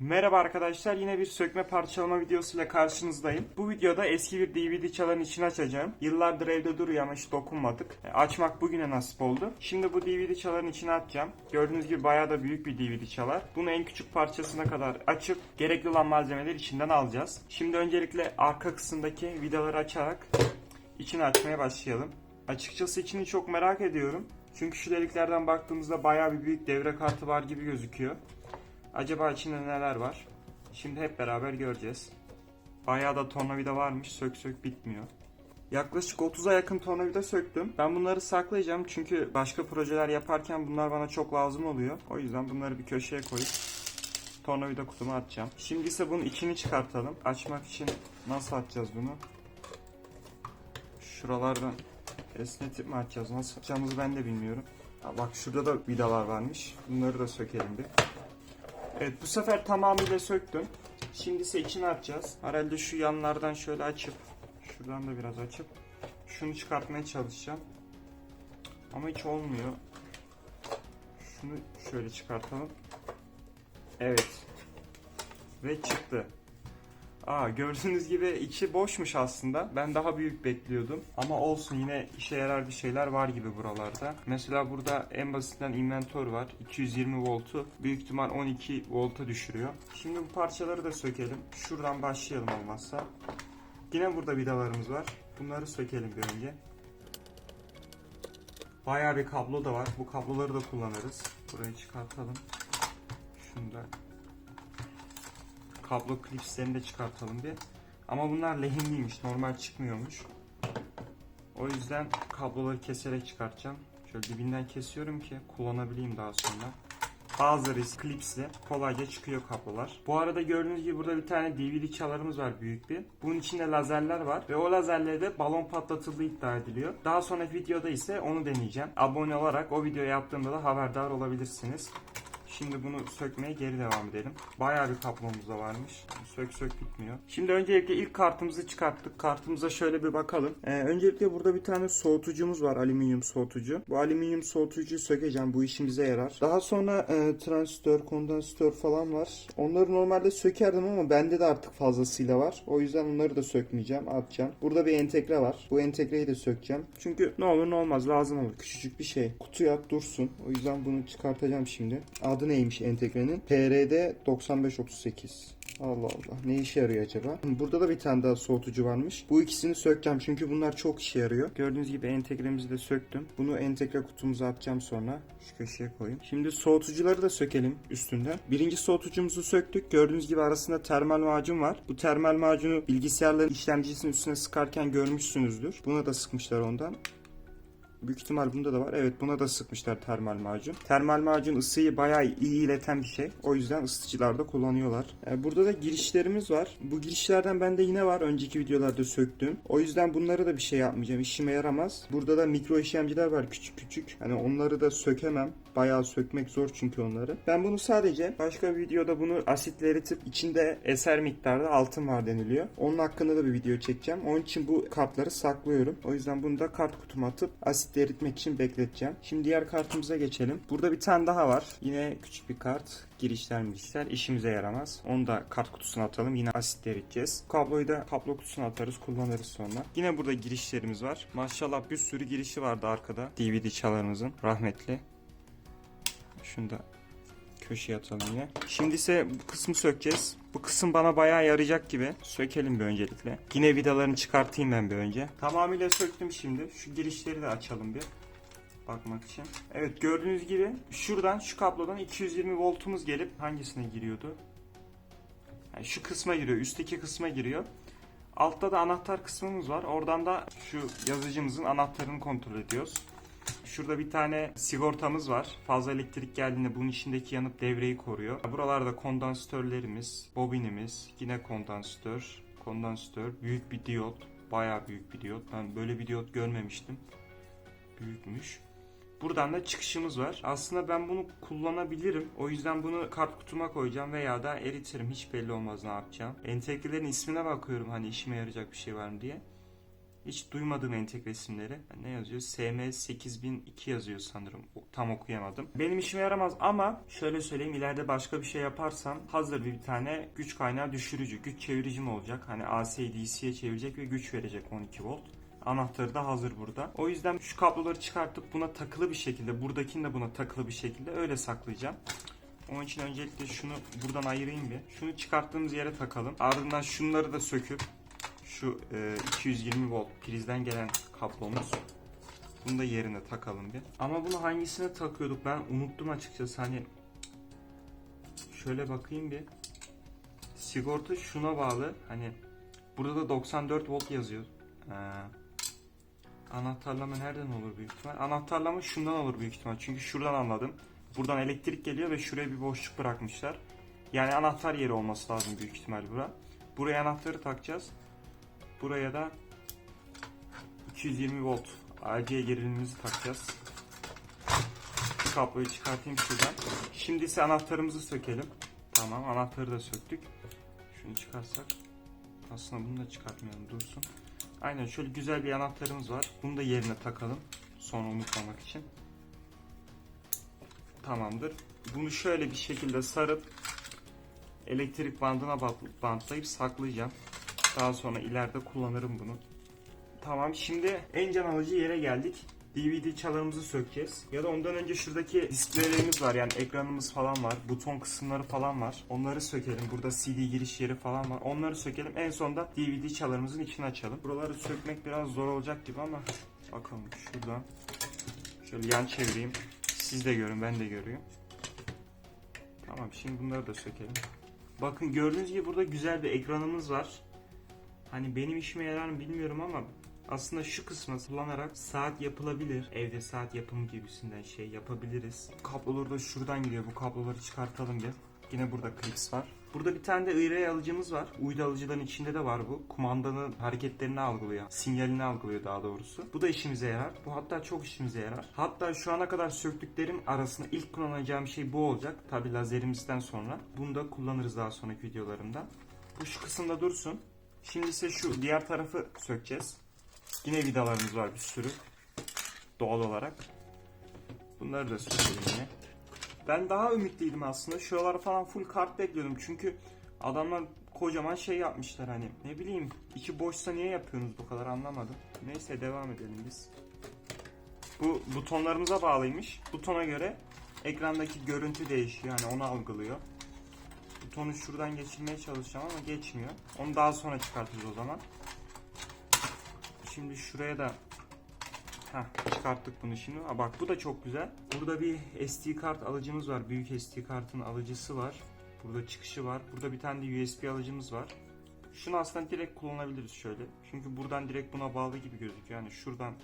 Merhaba arkadaşlar yine bir sökme parçalama videosuyla karşınızdayım. Bu videoda eski bir DVD çaların içini açacağım. Yıllardır evde duruyor ama hiç dokunmadık. E, Açmak bugüne nasip oldu. Şimdi bu DVD çaların içine atacağım. Gördüğünüz gibi bayağı da büyük bir DVD çalar. Bunu en küçük parçasına kadar açıp gerekli olan malzemeleri içinden alacağız. Şimdi öncelikle arka kısımdaki vidaları açarak içini açmaya başlayalım. Açıkçası içini çok merak ediyorum. Çünkü şu deliklerden baktığımızda bayağı bir büyük devre kartı var gibi gözüküyor. Acaba içinde neler var? Şimdi hep beraber göreceğiz. Bayağı da tornavida varmış. Sök sök bitmiyor. Yaklaşık 30'a yakın tornavida söktüm. Ben bunları saklayacağım çünkü başka projeler yaparken bunlar bana çok lazım oluyor. O yüzden bunları bir köşeye koyup tornavida kutuma atacağım. Şimdi ise bunun içini çıkartalım. Açmak için nasıl açacağız bunu? Şuralardan esnetip mi açacağız? Nasıl açacağımızı ben de bilmiyorum. Ha, bak şurada da vidalar varmış. Bunları da sökelim bir. Evet bu sefer tamamıyla söktüm. Şimdi ise içine atacağız. Herhalde şu yanlardan şöyle açıp şuradan da biraz açıp şunu çıkartmaya çalışacağım. Ama hiç olmuyor. Şunu şöyle çıkartalım. Evet. Ve çıktı. Aa gördüğünüz gibi içi boşmuş aslında. Ben daha büyük bekliyordum. Ama olsun yine işe yarar bir şeyler var gibi buralarda. Mesela burada en basitinden inventör var. 220 voltu büyük ihtimal 12 volta düşürüyor. Şimdi bu parçaları da sökelim. Şuradan başlayalım olmazsa. Yine burada vidalarımız var. Bunları sökelim bir önce. Bayağı bir kablo da var. Bu kabloları da kullanırız. Burayı çıkartalım. Şunu da kablo klipslerini de çıkartalım bir. Ama bunlar lehimliymiş. Normal çıkmıyormuş. O yüzden kabloları keserek çıkartacağım. Şöyle dibinden kesiyorum ki kullanabileyim daha sonra. Bazıları klipsle kolayca çıkıyor kablolar. Bu arada gördüğünüz gibi burada bir tane DVD çalarımız var büyük bir. Bunun içinde lazerler var ve o lazerlere de balon patlatıldığı iddia ediliyor. Daha sonraki videoda ise onu deneyeceğim. Abone olarak o videoyu yaptığımda da haberdar olabilirsiniz. Şimdi bunu sökmeye geri devam edelim. Bayağı bir kaplomuz da varmış. Sök sök bitmiyor. Şimdi öncelikle ilk kartımızı çıkarttık. Kartımıza şöyle bir bakalım. Ee, öncelikle burada bir tane soğutucumuz var. Alüminyum soğutucu. Bu alüminyum soğutucuyu sökeceğim. Bu işimize yarar. Daha sonra e, transistör, kondansatör falan var. Onları normalde sökerdim ama bende de artık fazlasıyla var. O yüzden onları da sökmeyeceğim. Atacağım. Burada bir entegre var. Bu entegreyi de sökeceğim. Çünkü ne olur ne olmaz lazım olur. Küçücük bir şey. Kutuya dursun. O yüzden bunu çıkartacağım şimdi. Adı neymiş entegrenin? PRD 9538. Allah Allah. Ne işe yarıyor acaba? Burada da bir tane daha soğutucu varmış. Bu ikisini sökeceğim çünkü bunlar çok işe yarıyor. Gördüğünüz gibi entegremizi de söktüm. Bunu entegre kutumuza atacağım sonra. Şu köşeye koyayım. Şimdi soğutucuları da sökelim üstünden. Birinci soğutucumuzu söktük. Gördüğünüz gibi arasında termal macun var. Bu termal macunu bilgisayarların işlemcisinin üstüne sıkarken görmüşsünüzdür. Buna da sıkmışlar ondan. Büyük ihtimal bunda da var. Evet buna da sıkmışlar termal macun. Termal macun ısıyı bayağı iyi ileten bir şey. O yüzden ısıtıcılarda kullanıyorlar. Ee, burada da girişlerimiz var. Bu girişlerden bende yine var. Önceki videolarda söktüm. O yüzden bunları da bir şey yapmayacağım. İşime yaramaz. Burada da mikro işlemciler var küçük küçük. Hani onları da sökemem. Bayağı sökmek zor çünkü onları. Ben bunu sadece başka bir videoda bunu asitle eritip içinde eser miktarda altın var deniliyor. Onun hakkında da bir video çekeceğim. Onun için bu kartları saklıyorum. O yüzden bunu da kart kutuma atıp asitle eritmek için bekleteceğim. Şimdi diğer kartımıza geçelim. Burada bir tane daha var. Yine küçük bir kart. Girişler girişler işimize yaramaz. Onu da kart kutusuna atalım. Yine asitle eriteceğiz. Kabloyu da kablo kutusuna atarız. Kullanırız sonra. Yine burada girişlerimiz var. Maşallah bir sürü girişi vardı arkada. DVD çalarımızın. Rahmetli. Şunu da köşeye atalım yine. Şimdi ise bu kısmı sökeceğiz. Bu kısım bana bayağı yarayacak gibi. Sökelim bir öncelikle. Yine vidalarını çıkartayım ben bir önce. Tamamıyla söktüm şimdi. Şu girişleri de açalım bir. Bakmak için. Evet gördüğünüz gibi şuradan şu kablodan 220 voltumuz gelip hangisine giriyordu? Yani şu kısma giriyor. Üstteki kısma giriyor. Altta da anahtar kısmımız var. Oradan da şu yazıcımızın anahtarını kontrol ediyoruz. Şurada bir tane sigortamız var. Fazla elektrik geldiğinde bunun içindeki yanıp devreyi koruyor. Buralarda kondansatörlerimiz, bobinimiz, yine kondansatör, kondansatör, büyük bir diyot, bayağı büyük bir diyot. Ben böyle bir diyot görmemiştim. Büyükmüş. Buradan da çıkışımız var. Aslında ben bunu kullanabilirim. O yüzden bunu kart kutuma koyacağım veya da eritirim. Hiç belli olmaz ne yapacağım. Entegrelerin ismine bakıyorum hani işime yarayacak bir şey var mı diye. Hiç duymadığım entegre isimleri. Ne yazıyor? SM8002 yazıyor sanırım. Tam okuyamadım. Benim işime yaramaz ama şöyle söyleyeyim ileride başka bir şey yaparsam hazır bir tane güç kaynağı düşürücü, güç çevirici mi olacak? Hani AC'yi DC'ye çevirecek ve güç verecek 12 volt. Anahtarı da hazır burada. O yüzden şu kabloları çıkartıp buna takılı bir şekilde, buradakini de buna takılı bir şekilde öyle saklayacağım. Onun için öncelikle şunu buradan ayırayım bir. Şunu çıkarttığımız yere takalım. Ardından şunları da söküp şu e, 220 volt prizden gelen kablomuz. Bunu da yerine takalım bir. Ama bunu hangisine takıyorduk ben unuttum açıkçası hani şöyle bakayım bir. Sigorta şuna bağlı. Hani burada da 94 volt yazıyor. Ee, anahtarlama nereden olur büyük ihtimal? Anahtarlama şundan olur büyük ihtimal. Çünkü şuradan anladım. Buradan elektrik geliyor ve şuraya bir boşluk bırakmışlar. Yani anahtar yeri olması lazım büyük ihtimal bura. Buraya anahtarı takacağız. Buraya da 220 volt AC gerilimimizi takacağız. Şu kabloyu çıkartayım şuradan. Şimdi ise anahtarımızı sökelim. Tamam anahtarı da söktük. Şunu çıkarsak. Aslında bunu da çıkartmayalım dursun. Aynen şöyle güzel bir anahtarımız var. Bunu da yerine takalım. Sonra unutmamak için. Tamamdır. Bunu şöyle bir şekilde sarıp elektrik bandına bant- bantlayıp saklayacağım. Daha sonra ileride kullanırım bunu. Tamam şimdi en can alıcı yere geldik. DVD çalarımızı sökeceğiz. Ya da ondan önce şuradaki displaylerimiz var yani ekranımız falan var. Buton kısımları falan var. Onları sökelim. Burada CD giriş yeri falan var. Onları sökelim. En sonunda DVD çalarımızın içini açalım. Buraları sökmek biraz zor olacak gibi ama bakalım şuradan. Şöyle yan çevireyim. Siz de görün ben de görüyorum. Tamam şimdi bunları da sökelim. Bakın gördüğünüz gibi burada güzel bir ekranımız var. Hani benim işime yarar mı bilmiyorum ama aslında şu kısmı kullanarak saat yapılabilir. Evde saat yapımı gibisinden şey yapabiliriz. Kabloları da şuradan gidiyor. Bu kabloları çıkartalım bir. Yine burada klips var. Burada bir tane de IR alıcımız var. Uydu alıcıların içinde de var bu. Kumandanın hareketlerini algılıyor. Sinyalini algılıyor daha doğrusu. Bu da işimize yarar. Bu hatta çok işimize yarar. Hatta şu ana kadar söktüklerim arasında ilk kullanacağım şey bu olacak. Tabi lazerimizden sonra. Bunu da kullanırız daha sonraki videolarımda. Bu şu kısımda dursun. Şimdi ise şu diğer tarafı sökeceğiz. Yine vidalarımız var bir sürü. Doğal olarak. Bunları da sökelim yine. Ben daha ümitliydim aslında. Şuralara falan full kart bekliyordum. Çünkü adamlar kocaman şey yapmışlar hani. Ne bileyim içi boşsa niye yapıyorsunuz bu kadar anlamadım. Neyse devam edelim biz. Bu butonlarımıza bağlıymış. Butona göre ekrandaki görüntü değişiyor. Yani onu algılıyor. Butonu şuradan geçirmeye çalışacağım ama geçmiyor. Onu daha sonra çıkartırız o zaman. Şimdi şuraya da Heh, çıkarttık bunu şimdi. Aa, bak bu da çok güzel. Burada bir SD kart alıcımız var. Büyük SD kartın alıcısı var. Burada çıkışı var. Burada bir tane de USB alıcımız var. Şunu aslında direkt kullanabiliriz şöyle. Çünkü buradan direkt buna bağlı gibi gözüküyor. Yani şuradan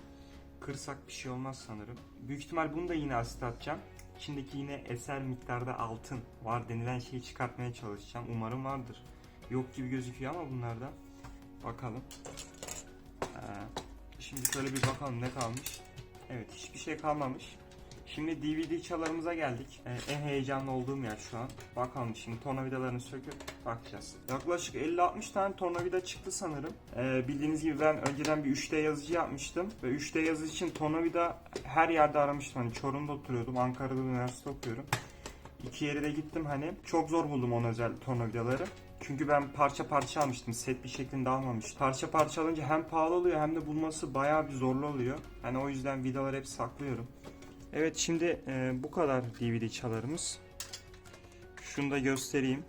kırsak bir şey olmaz sanırım. Büyük ihtimal bunu da yine asit atacağım. İçindeki yine eser miktarda altın var denilen şeyi çıkartmaya çalışacağım. Umarım vardır. Yok gibi gözüküyor ama bunlarda. Bakalım. Ee, Şimdi şöyle bir bakalım ne kalmış. Evet hiçbir şey kalmamış. Şimdi DVD çalarımıza geldik. Ee, en heyecanlı olduğum yer şu an. Bakalım şimdi tornavidalarını söküp bakacağız. Yaklaşık 50-60 tane tornavida çıktı sanırım. Ee, bildiğiniz gibi ben önceden bir 3D yazıcı yapmıştım. Ve 3D yazıcı için tornavida her yerde aramıştım. Hani Çorum'da oturuyordum. Ankara'da üniversite okuyorum. İki yere de gittim hani. Çok zor buldum on özel tornavidaları. Çünkü ben parça parça almıştım. Set bir şeklinde almamıştım. Parça parça alınca hem pahalı oluyor hem de bulması bayağı bir zorlu oluyor. Hani o yüzden vidaları hep saklıyorum. Evet şimdi e, bu kadar DVD çalarımız. Şunu da göstereyim.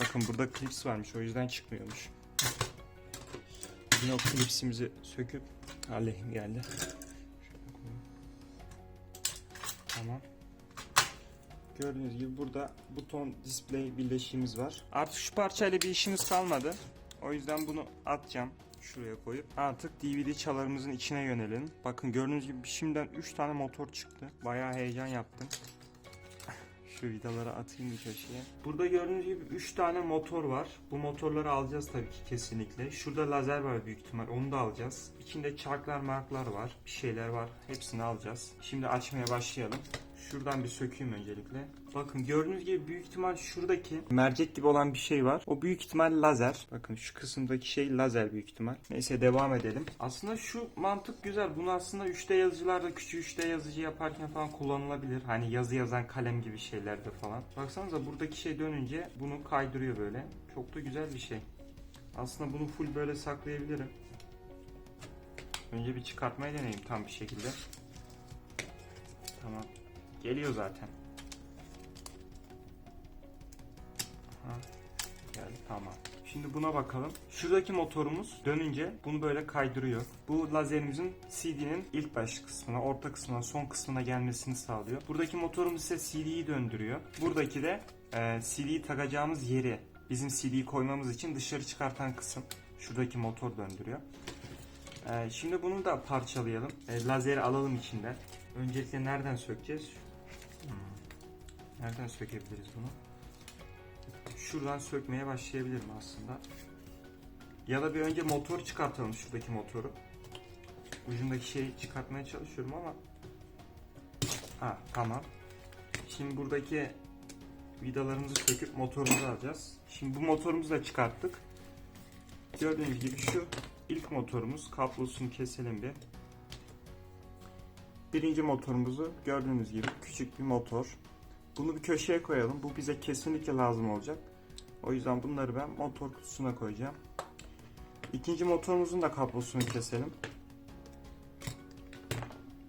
Bakın burada klips varmış o yüzden çıkmıyormuş. Yine o klipsimizi söküp aleyhim geldi. Tamam. Gördüğünüz gibi burada buton display birleşiğimiz var. Artık şu parçayla bir işimiz kalmadı. O yüzden bunu atacağım. Şuraya koyup artık DVD çalarımızın içine yönelelim. Bakın gördüğünüz gibi şimdiden 3 tane motor çıktı. Bayağı heyecan yaptım. Şu vidaları atayım bir köşeye. Burada gördüğünüz gibi 3 tane motor var. Bu motorları alacağız tabii ki kesinlikle. Şurada lazer var büyük ihtimal. Onu da alacağız. İçinde çarklar marklar var. Bir şeyler var. Hepsini alacağız. Şimdi açmaya başlayalım. Şuradan bir sökeyim öncelikle. Bakın gördüğünüz gibi büyük ihtimal şuradaki mercek gibi olan bir şey var. O büyük ihtimal lazer. Bakın şu kısımdaki şey lazer büyük ihtimal. Neyse devam edelim. Aslında şu mantık güzel. Bunu aslında 3D yazıcılarda küçük 3D yazıcı yaparken falan kullanılabilir. Hani yazı yazan kalem gibi şeylerde falan. Baksanıza buradaki şey dönünce bunu kaydırıyor böyle. Çok da güzel bir şey. Aslında bunu full böyle saklayabilirim. Önce bir çıkartmayı deneyeyim tam bir şekilde. Tamam. Geliyor zaten. Aha. Geldi tamam. Şimdi buna bakalım. Şuradaki motorumuz dönünce bunu böyle kaydırıyor. Bu lazerimizin CD'nin ilk baş kısmına, orta kısmına, son kısmına gelmesini sağlıyor. Buradaki motorumuz ise CD'yi döndürüyor. Buradaki de e, CD'yi takacağımız yeri bizim CD'yi koymamız için dışarı çıkartan kısım. Şuradaki motor döndürüyor. E, şimdi bunu da parçalayalım. E, lazeri alalım içinden. Öncelikle nereden sökeceğiz? Nereden sökebiliriz bunu? Şuradan sökmeye başlayabilirim aslında. Ya da bir önce motor çıkartalım şuradaki motoru. Ucundaki şeyi çıkartmaya çalışıyorum ama Ha tamam. Şimdi buradaki vidalarımızı söküp motorumuzu alacağız. Şimdi bu motorumuzu da çıkarttık. Gördüğünüz gibi şu ilk motorumuz. Kablosunu keselim bir. Birinci motorumuzu gördüğünüz gibi küçük bir motor. Bunu bir köşeye koyalım. Bu bize kesinlikle lazım olacak. O yüzden bunları ben motor kutusuna koyacağım. İkinci motorumuzun da kablosunu keselim.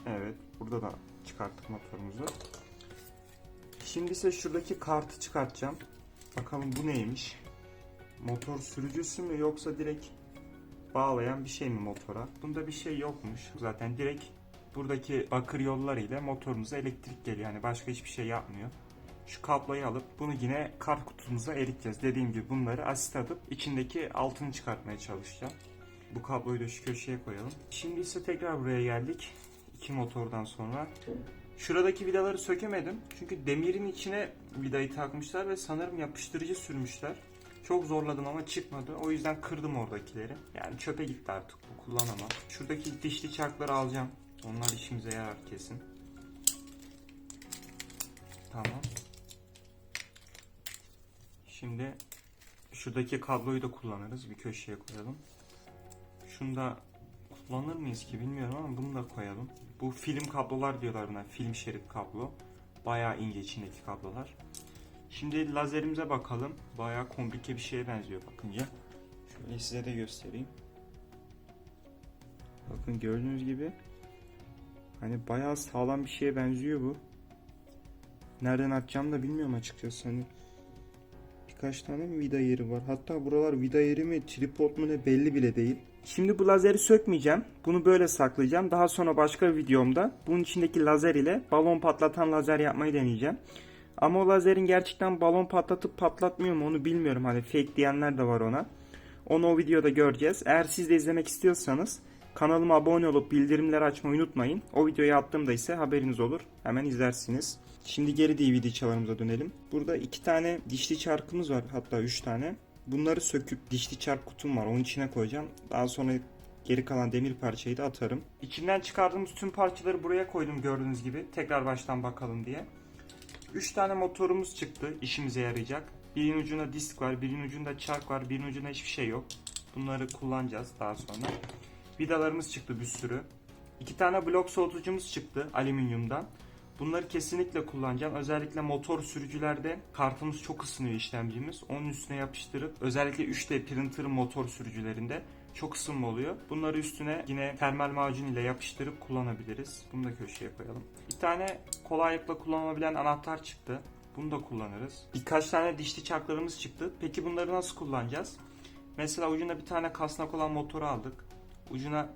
Evet, burada da çıkarttık motorumuzu. Şimdi ise şuradaki kartı çıkartacağım. Bakalım bu neymiş? Motor sürücüsü mü yoksa direkt bağlayan bir şey mi motora? Bunda bir şey yokmuş. Zaten direkt buradaki bakır yollar ile motorumuza elektrik geliyor. Yani başka hiçbir şey yapmıyor. Şu kabloyu alıp bunu yine kart kutumuza eriteceğiz. Dediğim gibi bunları asit atıp içindeki altını çıkartmaya çalışacağım. Bu kabloyu da şu köşeye koyalım. Şimdi ise tekrar buraya geldik. İki motordan sonra. Şuradaki vidaları sökemedim. Çünkü demirin içine vidayı takmışlar ve sanırım yapıştırıcı sürmüşler. Çok zorladım ama çıkmadı. O yüzden kırdım oradakileri. Yani çöpe gitti artık bu kullanamam. Şuradaki dişli çarkları alacağım. Onlar işimize yarar kesin. Tamam. Şimdi şuradaki kabloyu da kullanırız. Bir köşeye koyalım. Şunu da kullanır mıyız ki bilmiyorum ama bunu da koyalım. Bu film kablolar diyorlar buna. Film şerit kablo. Bayağı ince içindeki kablolar. Şimdi lazerimize bakalım. Bayağı komplike bir şeye benziyor bakınca. Şöyle size de göstereyim. Bakın gördüğünüz gibi hani bayağı sağlam bir şeye benziyor bu. Nereden açacağımı da bilmiyorum açıkçası. Hani birkaç tane vida yeri var? Hatta buralar vida yeri mi, tripod mu ne belli bile değil. Şimdi bu lazeri sökmeyeceğim. Bunu böyle saklayacağım. Daha sonra başka bir videomda bunun içindeki lazer ile balon patlatan lazer yapmayı deneyeceğim. Ama o lazerin gerçekten balon patlatıp patlatmıyor mu onu bilmiyorum. Hani fake diyenler de var ona. Onu o videoda göreceğiz. Eğer siz de izlemek istiyorsanız kanalıma abone olup bildirimleri açmayı unutmayın. O videoyu attığımda ise haberiniz olur. Hemen izlersiniz. Şimdi geri DVD çalarımıza dönelim. Burada iki tane dişli çarkımız var. Hatta üç tane. Bunları söküp dişli çark kutum var. Onun içine koyacağım. Daha sonra geri kalan demir parçayı da atarım. İçinden çıkardığımız tüm parçaları buraya koydum gördüğünüz gibi. Tekrar baştan bakalım diye. 3 tane motorumuz çıktı işimize yarayacak. Birinin ucunda disk var, birinin ucunda çark var, birinin ucunda hiçbir şey yok. Bunları kullanacağız daha sonra. Vidalarımız çıktı bir sürü. İki tane blok soğutucumuz çıktı alüminyumdan. Bunları kesinlikle kullanacağım. Özellikle motor sürücülerde kartımız çok ısınıyor işlemcimiz. Onun üstüne yapıştırıp özellikle 3D printer motor sürücülerinde çok ısınma oluyor. Bunları üstüne yine termal macun ile yapıştırıp kullanabiliriz. Bunu da köşeye koyalım. Bir tane kolaylıkla kullanılabilen anahtar çıktı. Bunu da kullanırız. Birkaç tane dişli çarklarımız çıktı. Peki bunları nasıl kullanacağız? Mesela ucunda bir tane kasnak olan motoru aldık. Ucuna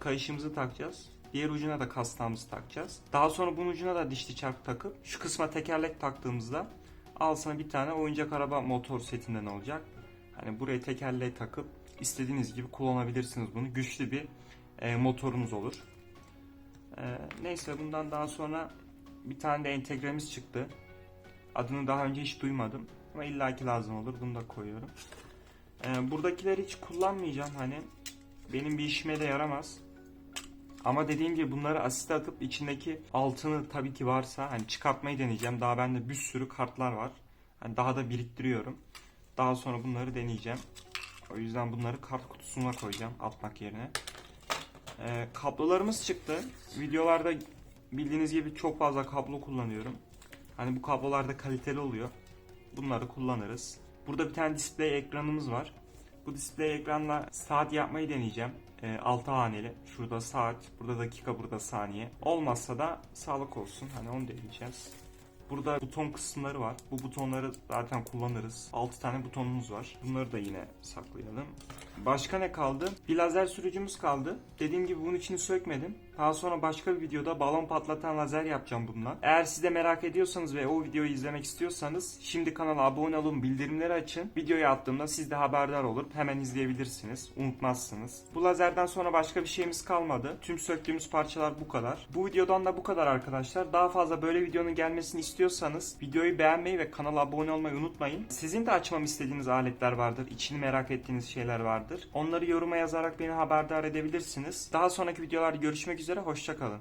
kayışımızı takacağız. Diğer ucuna da kasnağımızı takacağız. Daha sonra bunun ucuna da dişli çark takıp şu kısma tekerlek taktığımızda al sana bir tane oyuncak araba motor setinden olacak. Hani buraya tekerleği takıp istediğiniz gibi kullanabilirsiniz bunu. Güçlü bir e, motorunuz olur. E, neyse bundan daha sonra bir tane de entegremiz çıktı. Adını daha önce hiç duymadım. Ama illaki lazım olur. Bunu da koyuyorum. E, buradakileri hiç kullanmayacağım. Hani benim bir işime de yaramaz. Ama dediğim gibi bunları asiste atıp içindeki altını tabii ki varsa hani çıkartmayı deneyeceğim. Daha bende bir sürü kartlar var. Hani daha da biriktiriyorum. Daha sonra bunları deneyeceğim. O yüzden bunları kart kutusuna koyacağım atmak yerine. Ee, kablolarımız çıktı. Videolarda bildiğiniz gibi çok fazla kablo kullanıyorum. Hani bu kablolar da kaliteli oluyor. Bunları kullanırız. Burada bir tane display ekranımız var. Bu display ekranla saat yapmayı deneyeceğim. 6 haneli. Şurada saat, burada dakika, burada saniye. Olmazsa da sağlık olsun. Hani onu deneyeceğiz. Burada buton kısımları var. Bu butonları zaten kullanırız. 6 tane butonumuz var. Bunları da yine saklayalım. Başka ne kaldı? Bir lazer sürücümüz kaldı. Dediğim gibi bunun içini sökmedim. Daha sonra başka bir videoda balon patlatan lazer yapacağım bununla. Eğer siz de merak ediyorsanız ve o videoyu izlemek istiyorsanız şimdi kanala abone olun, bildirimleri açın. Videoyu attığımda siz de haberdar olup hemen izleyebilirsiniz. Unutmazsınız. Bu lazerden sonra başka bir şeyimiz kalmadı. Tüm söktüğümüz parçalar bu kadar. Bu videodan da bu kadar arkadaşlar. Daha fazla böyle videonun gelmesini istiyorsanız videoyu beğenmeyi ve kanala abone olmayı unutmayın. Sizin de açmamı istediğiniz aletler vardır. İçini merak ettiğiniz şeyler vardır. Onları yoruma yazarak beni haberdar edebilirsiniz. Daha sonraki videolarda görüşmek üzere. Hoşçakalın.